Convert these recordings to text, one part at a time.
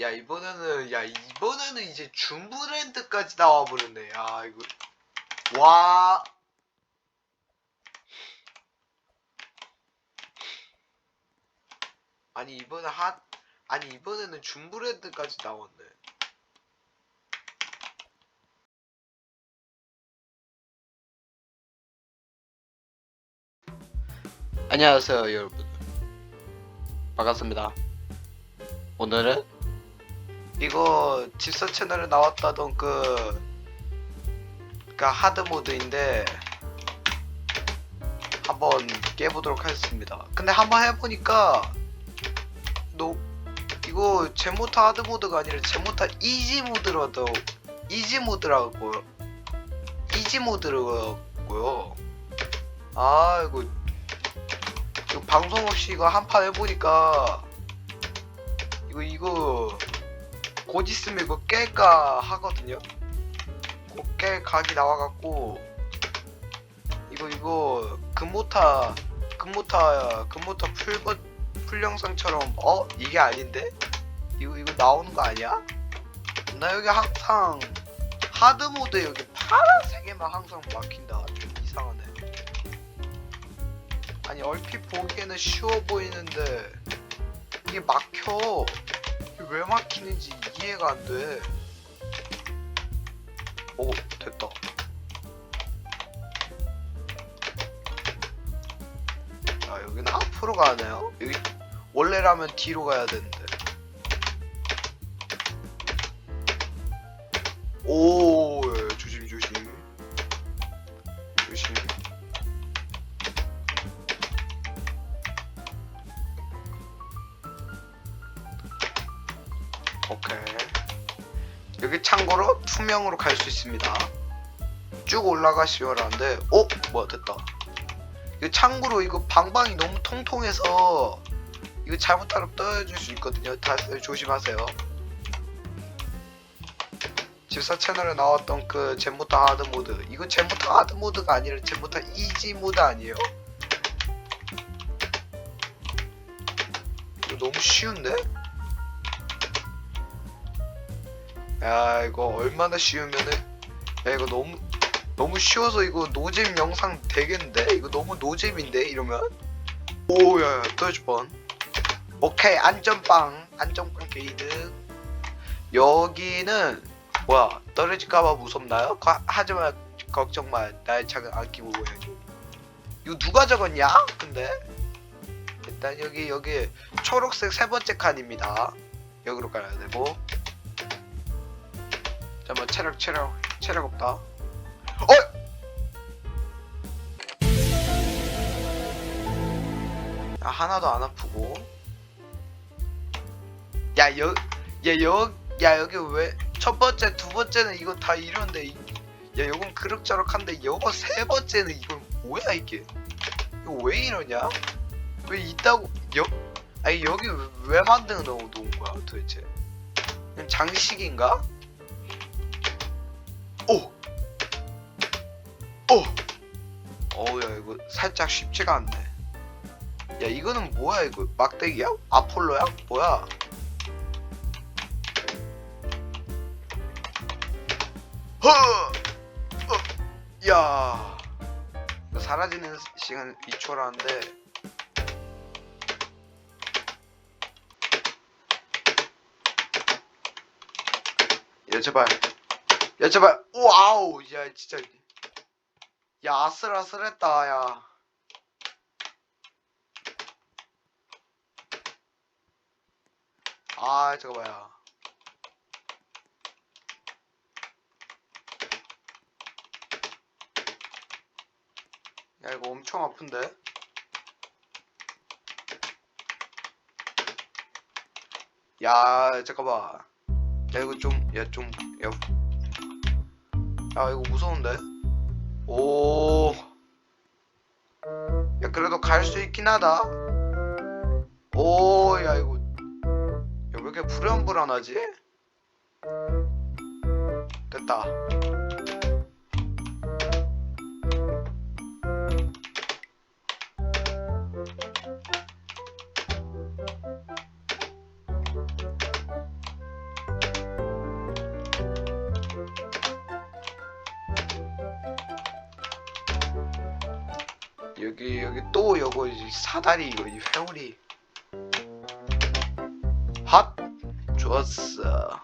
야 이번에는 야 이번에는 이제 줌브랜드까지 나와버렸네. 야 이거. 와. 아니 이번에 핫 아니 이번에는 줌브랜드까지 나왔네. 안녕하세요 여러분. 반갑습니다. 오늘은 이거 집사 채널에 나왔다던 그, 그 하드 모드인데 한번 깨보도록 하겠습니다. 근데 한번 해보니까 너 이거 제모타 하드 모드가 아니라 제모타 이지 모드라도 이지 모드라고 이지 모드라고요. 아 이거 이거 방송 없이 이거 한 판 해보니까 이거 이거 곧 있으면 이거 깰까 하거든요. 곧깰 각이 나와갖고 이거 이거 금모타 금모타 금모타 풀버 풀 영상처럼 어 이게 아닌데 이거 이거 나오는 거 아니야? 나 여기 항상 하드 모드 여기 파란색에만 항상 막힌다. 좀 이상하네. 아니 얼핏 보기에는 쉬워 보이는데 이게 막혀. 왜 막히는지 이해가 안 돼. 오, 됐다. 자, 여기는 앞으로 가네요. 여기 원래라면 뒤로 가야 되는데. 오, 투명으로 갈 수 있습니다. 쭉 올라가시면 하는데, 어? 뭐야, 됐다. 이거 참고로 이거 방방이 너무 통통해서 이거 잘못하면 떨어질 수 있거든요. 다들 조심하세요. 집사 채널에 나왔던 그 젠모타 하드 모드 이거 젠모타 하드 모드가 아니라 젠모타 이지 모드 아니에요? 이거 너무 쉬운데? 야 이거 얼마나 쉬우면은 야 이거 너무 너무 쉬워서 이거 노잼 영상 되겠는데? 이거 너무 노잼인데? 이러면? 오야 떨어질 뻔. 오케이 안전빵. 안전빵 게이드 여기는 뭐야 떨어질까봐 무섭나요? 가- 하지만 걱정 마. 나의 차는 안 끼고 해야지. 이거 누가 적었냐? 근데? 일단 여기 여기 초록색 세 번째 칸입니다. 여기로 가야 되고 잠깐만 체력 체력 체력 없다. 어! 야, 하나도 안 아프고. 야 여 야 여 야 여기 왜 첫 번째 두 번째는 이거 다 이런데. 이- 야 요건 그럭저럭한데 요거 세 번째는 이건 뭐야 이게? 이거 왜 이러냐? 왜 있다고 여 아니 여기 왜, 왜 만들어 놓은 거야 도대체? 그냥 장식인가 오! 오! 어우야 이거 살짝 쉽지가 않네 야 이거는 뭐야 이거 막대기야? 아폴로야? 뭐야 허! 어! 야 사라지는 시간 2초라는데 야 제발 야 제발. 와우. 야 진짜. 야 아슬아슬했다 야. 아 저거 봐야. 야 이거 엄청 아픈데? 야 잠깐만. 야 이거 좀 야 좀 야 야 이거 무서운데 오. 야 그래도 갈 수 있긴 하다. 오, 야 이거 야, 왜 이렇게 불안불안하지? 됐다. 또 요거 이 사다리 이거 이 회오리. 핫! 좋았어.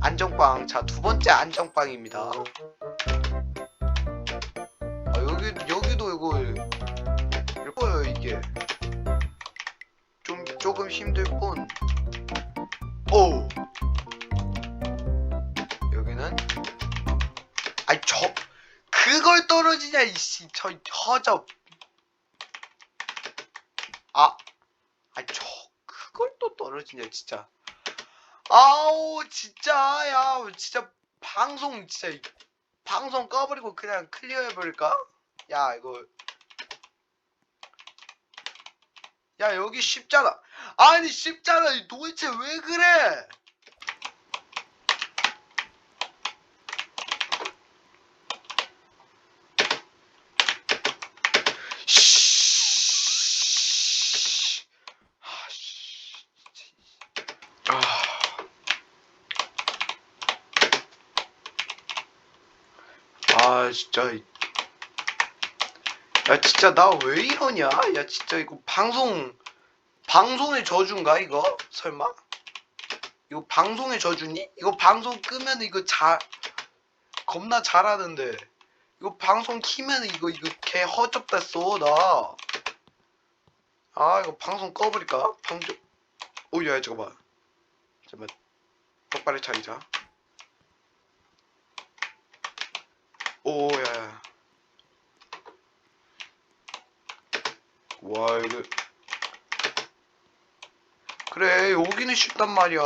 안정빵. 자 두 번째 안정빵입니다. 아 여기 여기도 이거 이거요 이게. 좀 조금 힘들 뿐. 오! 여기는? 아이 저 그걸 떨어지냐 이씨. 저 허접 아 아이 저 그걸 또 떨어지냐 진짜. 아우 진짜 야 진짜 방송 진짜 이- 방송 꺼버리고 그냥 클리어 해버릴까? 야 이거. 야 여기 쉽잖아. 아니 쉽잖아. 이 도대체 왜 그래 씨. 아, 씨. 아. 아, 진짜. 이- 야, 진짜 나 왜 이러냐? 야, 진짜 이거 방송 방송의 저주인가 이거? 설마? 이거 방송의 저주니? 이거 방송 끄면 이거 잘 겁나 잘하는데 이거 방송 키면 이거 이거 개 허접됐어 나. 아 이거 방송 꺼버릴까? 방송 오야 잠깐만. 잠깐만. 똑바로 차리자 오야. 와 이거. 그래 여기는 쉽단 말이야.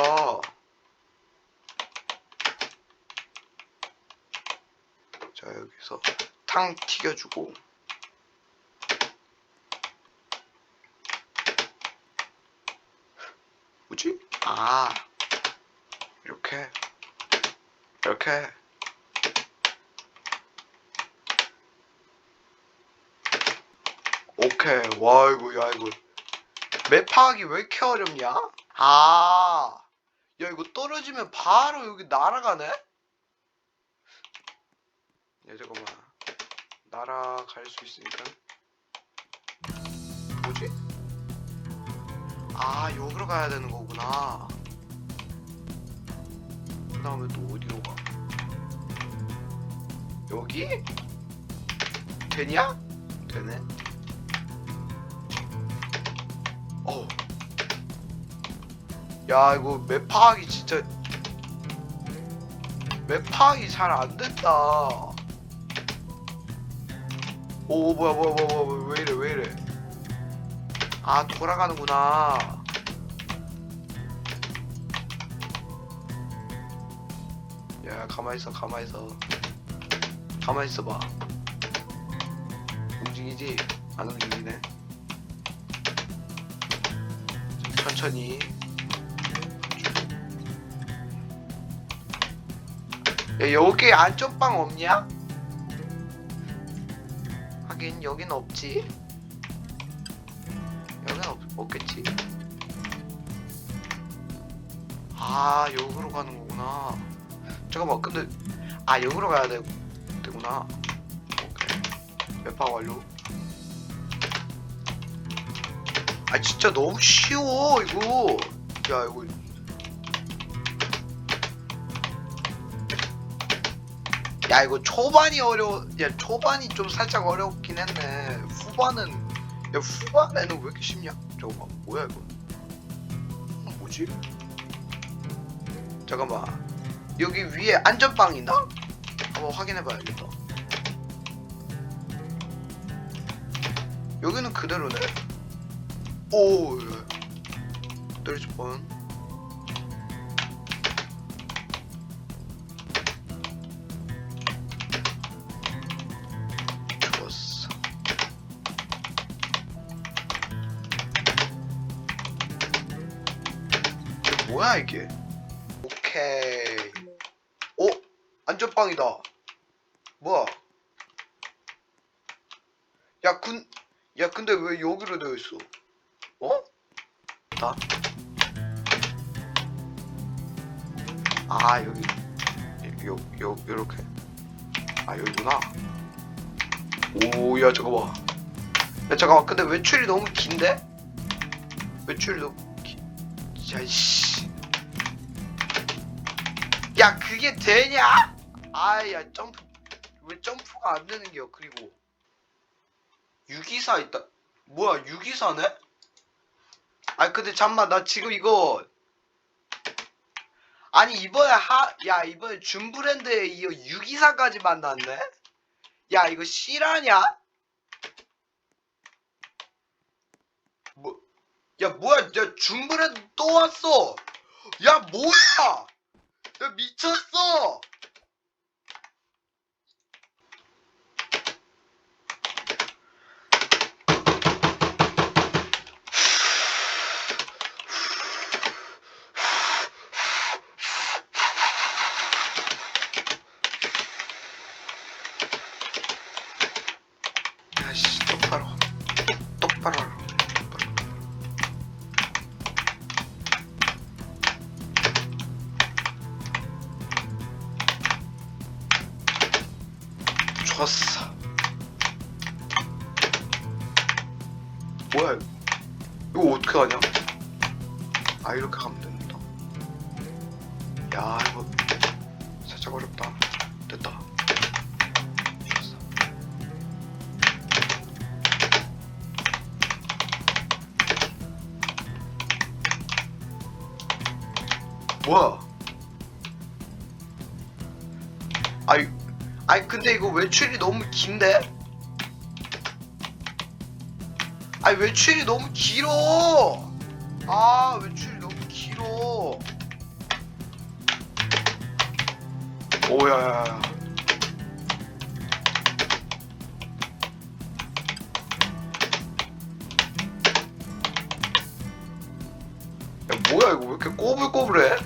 자 여기서 탕 튀겨주고 뭐지? 아 이렇게 이렇게 오케이 와 이거 야 이거 맵 파악이 왜 이렇게 어렵냐? 아, 야 이거 떨어지면 바로 여기 날아가네? 야 잠깐만 날아갈 수 있으니까 아 여기로 가야 되는 거구나 그 다음에 또 어디로 가? 여기? 되냐? 되네 어. 야 이거 맵 파악이 진짜 맵 파악이 잘안 된다. 오 뭐야 뭐야 뭐야 뭐야 왜 이래 왜 이래? 아 돌아가는구나. 야 가만 있어 가만 있어 가만 있어 봐. 움직이지 안 움직이네. 천천히 야 여기 안전빵 없냐? 하긴 여긴 없지 없, 없겠지 아 여기로 가는 거구나. 잠깐만 근데 아 여기로 가야 되, 되구나. 오케이. 맵파 완료 아 진짜 너무 쉬워 이거. 야 이거. 야 이거 초반이 어려워 야 초반이 좀 살짝 어렵긴 했네. 후반은 야 후반에는 왜 이렇게 쉽냐 잠깐만 뭐야 이거? 어, 뭐지? 잠깐만. 여기 위에 안전빵 있나? 한번 확인해 봐야겠다. 여기는 그대로네. 오, 예. 떨어질 뻔. 이게? 오케이. 오, 안전빵이다. 뭐야? 야, 근, 야, 근데 왜 여기로 되어 있어? 어? 나? 아 여기 요, 요, 요렇게 아 여기구나 오야 잠깐만 야 잠깐만 근데 외출이 너무 긴데? 외출이 너무 기... 야이씨 야 그게 되냐? 아야 점프 왜 점프가 안 되는겨 그리고 유기사 있다 뭐야 유기사네? 아 근데 잠만 나 지금 이거 아니 이번에 하 야 이번에 준 브랜드에 이어 유기사까지 만났네? 야 이거 실화냐? 뭐? 야 뭐야? 야 준 브랜드 또 왔어? 야 뭐야? 야 미쳤어? 뭐야? 이거 이거 어떻게 하냐? 아 이렇게 가면 된다. 야 이거 살짝 어렵다. 됐다. 좋았어. 뭐야? 아이, 아이 근데 이거 외출이 너무 긴데? 외출이 너무 길어. 아 외출이 너무 길어. 오야야야. 야 뭐야 이거 왜 이렇게 꼬불꼬불해?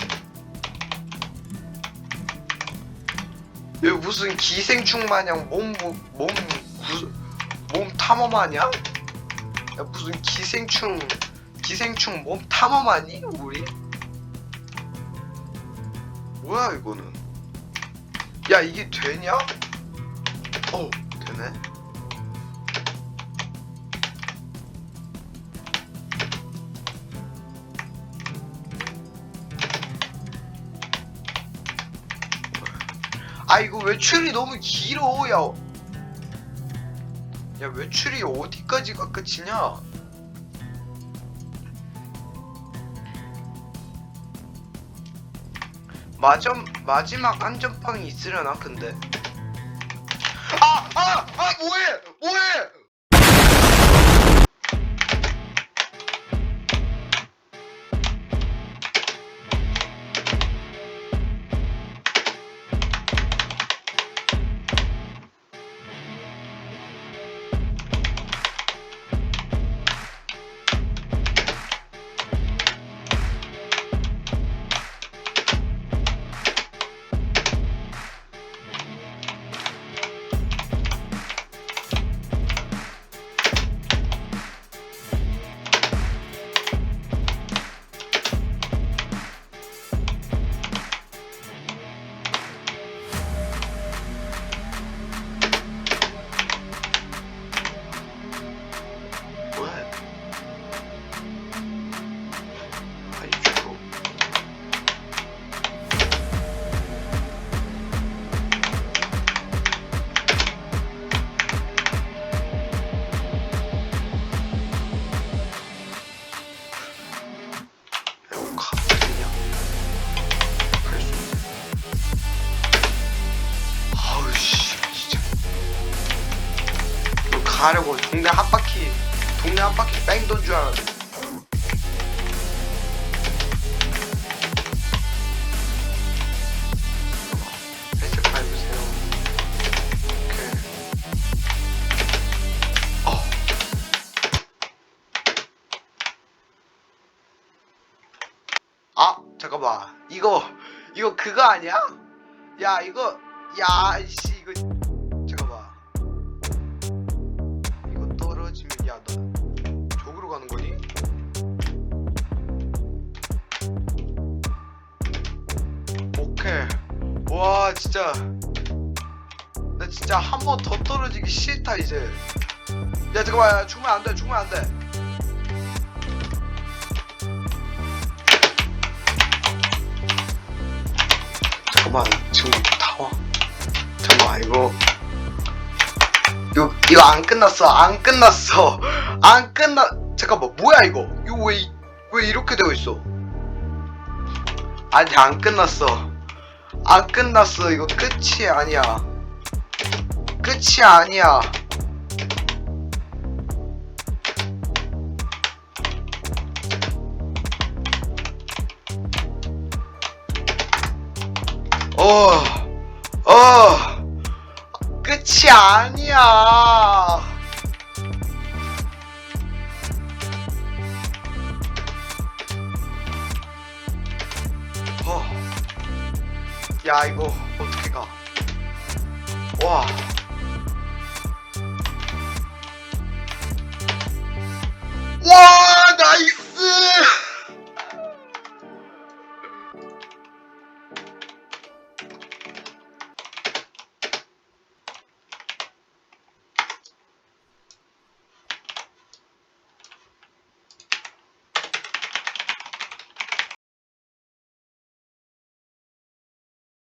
이거 무슨 기생충 마냥 몸몸몸 몸 탐험하냐? 야 무슨 기생충 기생충 몸 탐험하니 우리? 뭐야 이거는? 야 이게 되냐? 어 되네. 아 이거 외출이 너무 길어 야. 야 외출이 어디까지가 끝이냐? 마점 마지막 안전빵이 있으려나 근데? 아아아 뭐해? 뭐해 아니야? 야 이거 야씨 이거 잠깐만. 이거 떨어지면 야너 저기로 가는 거니? 오케이. 와 진짜. 나 진짜 한 번 더 떨어지기 싫다 이제. 야 잠깐만 야, 죽으면 안돼 죽으면 안돼 잠깐만 지금 다와 잠깐만 이거. 이거 이거 안 끝났어 안 끝났어. 안 끝나 잠깐만 뭐야 이거? 이거 왜 왜 이렇게 되어 있어? 아니 안 끝났어. 안 끝났어. 이거 끝이 아니야. 끝이 아니야 어, 어, 끝이 아니야. 어, 야, 이거 어떻게 가? 와,